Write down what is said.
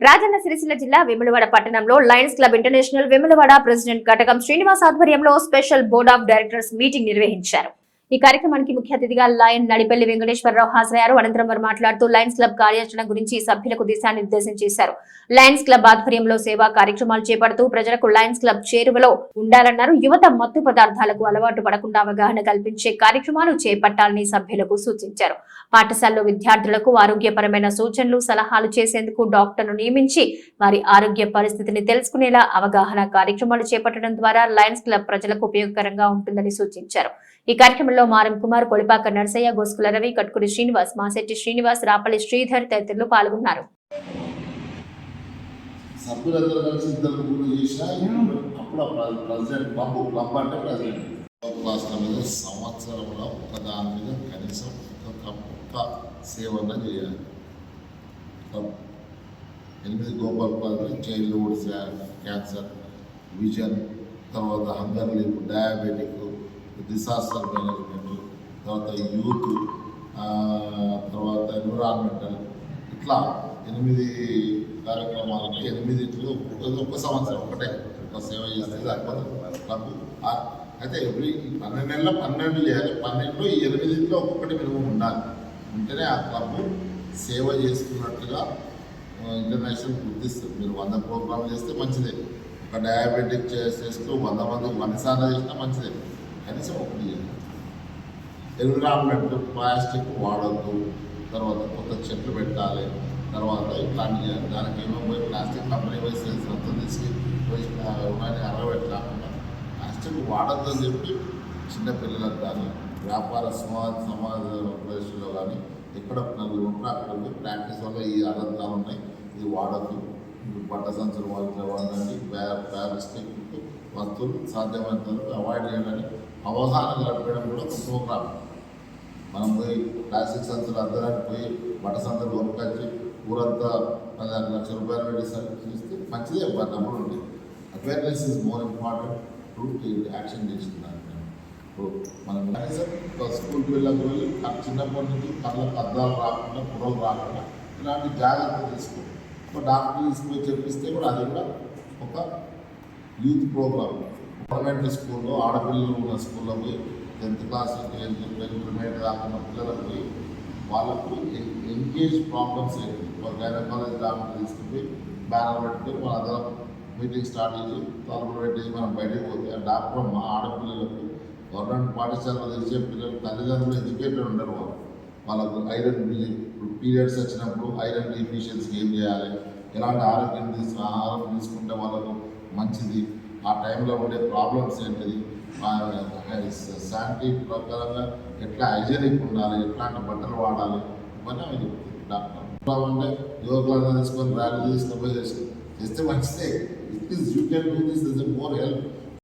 రాజన్న సిరిసిల్ల జిల్లా వేములవాడ పట్టణంలో lions club international Vemulawada president Ghatakam Srinivas ఆధ్వర్యంలో special board of directors meeting నిర్వహించారు. ఈ కార్యక్రమానికి ముఖ్య అతిథిగా లయన్ నడిపల్లి వెంకటేశ్వరరావు హాజరయ్యారు. అనంతరం వారు మాట్లాడుతూ లయన్స్ క్లబ్ కార్యాచరణ గురించి సభ్యులకు దిశానిర్దేశం చేశారు. లయన్స్ క్లబ్ ఆధ్వర్యంలో సేవా కార్యక్రమాలు చేపడుతూ ప్రజలకు లయన్స్ క్లబ్ చేరువలో ఉండాలన్నారు. యువత మత్తు పదార్థాలకు అలవాటు పడకుండా అవగాహన కల్పించే కార్యక్రమాలు చేపట్టాలని సభ్యులకు సూచించారు. పాఠశాలలో విద్యార్థులకు ఆరోగ్యపరమైన సూచనలు సలహాలు చేసేందుకు డాక్టర్ను నియమించి వారి ఆరోగ్య పరిస్థితిని తెలుసుకునేలా అవగాహన కార్యక్రమాలు చేపట్టడం ద్వారా లయన్స్ క్లబ్ ప్రజలకు ఉపయోగకరంగా ఉంటుందని సూచించారు. ఈ కార్యక్రమంలో మారం కుమార్ కొలిపాక నర్సయ్య గోస్కుల రవి కట్కుడి శ్రీనివాస్ మాసెట్టి శ్రీనివాస్ రాపల్లి శ్రీధర్ తదితరులు పాల్గొన్నారు. సభ్యులందరూ కలిసి ఇద్దరు ముగ్గురు చేసినా అప్పుడు ప్రెసిడెంట్ క్లబ్ క్లబ్ అంటే ప్రెసిడెంట్. మీద సంవత్సరంలో ఒక దాని మీద కనీసం ఒక ఒక్క సేవన చేయాలి. క్లబ్ ఎనిమిది గోపాల్ క్లాసులు చైల్డ్హుడ్ క్యాన్సర్ విజన్ తర్వాత హంగర్ లీప్ డయాబెటిక్ డిసాస్టర్ మేనేజ్మెంట్ తర్వాత యూత్ తర్వాత ఎన్విరాన్మెంటల్ ఇట్లా ఎనిమిది కార్యక్రమాలకి ఎనిమిదిట్లో ఒక్కొక్క- ఒక్క సంవత్సరం ఒకటే ఒక సేవ చేస్తే లేకపోతే క్లబ్ అయితే ఎవ్రీ పన్నెండు నెలల పన్నెండు చేయాలి పన్నెండులో ఎనిమిదిలో ఎనిమిదింట్లో ఒక్కొక్కటి మినిమం ఉండాలి. ఉంటేనే ఆ క్లబ్ సేవ చేస్తున్నట్టుగా ఇంటర్నేషనల్ గుర్తిస్తుంది. మీరు వంద ప్రోగ్రామ్ చేస్తే మంచిదే. ఒక డయాబెటిక్ చేస్తూ వంద మంది వంద సార్లు చేసినా మంచిదే. కనీసం ఒకటి ఎన్విరాన్మెంట్ ప్లాస్టిక్ వాడద్దు. తర్వాత కొత్త చెట్లు పెట్టాలి. తర్వాత ఇట్లాంటి దానికి ఏమో పోయి ప్లాస్టిక్ కంపెనీ పోయి సేల్స్ తీసి పోయి ఉన్నాయని అరవెట్టాకుండా ప్లాస్టిక్ వాడద్దు అని చెప్పి చిన్నపిల్లలకు కానీ వ్యాపార సమాజ సమాజ ప్రదేశంలో కానీ ఎక్కడ నలుగురు ఉంటే అక్కడ ప్రాక్టీస్ వల్ల ఈ ఆనందాలు ఉన్నాయి. ఇది వాడద్దు. బట్ట సంచులు వాడితే వాడండి ప్లాస్టిక్ వస్తువులు సాధ్యమైనంత వరకు అవాయిడ్ చేయడానికి అవగాహన కలపడం కూడా ఒక ప్రోగ్రామ్ మనం పోయి ప్లాస్టిక్ సంచులు అద్దరానికి పోయి బట్ట సంచులు కొనుక్కొచ్చి ఊరంతా పదిహేను లక్షల రూపాయలు పెట్టి సర్వీస్ చేస్తే మంచిదే ఒక డబ్బులు ఉంటాయి awareness is more important to action తీసుకున్నాను ఇప్పుడు మనం కనీసం ఒక స్కూల్ పిల్లలకు వెళ్ళి చిన్నప్పటి నుంచి కళ్ళకు అద్దాలు రాకుండా పొడలు రాకుండా ఇలాంటి జాగ్రత్తలు తీసుకుంటాం డాక్టర్ తీసుకుని చెప్పిస్తే కూడా అది కూడా ఒక యూత్ ప్రోగ్రామ్. గవర్నమెంట్ స్కూల్లో ఆడపిల్లలు ఉన్న స్కూల్లో పోయి టెన్త్ క్లాస్ ఇంటర్మీడియట్ కాకుండా పిల్లలకు పోయి వాళ్ళకు ఎంగేజ్ ప్రాబ్లమ్స్ ఏంటి ఒక గైనకాలజీ డాక్టర్ తీసుకుని బ్యానర్ పెట్టుకొని మన అందరం మీటింగ్ స్టార్ట్ చేసి తలుపులు పెట్టేసి మనం బయటకు పోతే ఆ డాక్టర్ మా ఆడపిల్లలకు గవర్నమెంట్ పాఠశాలలో తెలిసే పిల్లలు తల్లిదండ్రులు ఎడ్యుకేటెడ్ ఉండరు వాళ్ళు. వాళ్ళకు ఐరన్ ఇప్పుడు పీరియడ్స్ వచ్చినప్పుడు ఐరన్ డెఫిషియన్సీ ఏం చేయాలి? ఎలాంటి ఆరోగ్యం తీసుకు ఆహారం తీసుకుంటే వాళ్ళకు మంచిది? ఆ టైంలో ఉండే ప్రాబ్లమ్స్ ఏంటిది? శానిటీ ప్రకారంగా ఎట్లా హైజీనిక్ ఉండాలి? ఎట్లాంటి బట్టలు వాడాలి? ఇవన్నీ అవి చెప్తుంది డాక్టర్ అంటే యోగా తీసుకొని ర్యాలీ తీసుకొని చేస్తే మంచిదే. It is you can do this is more help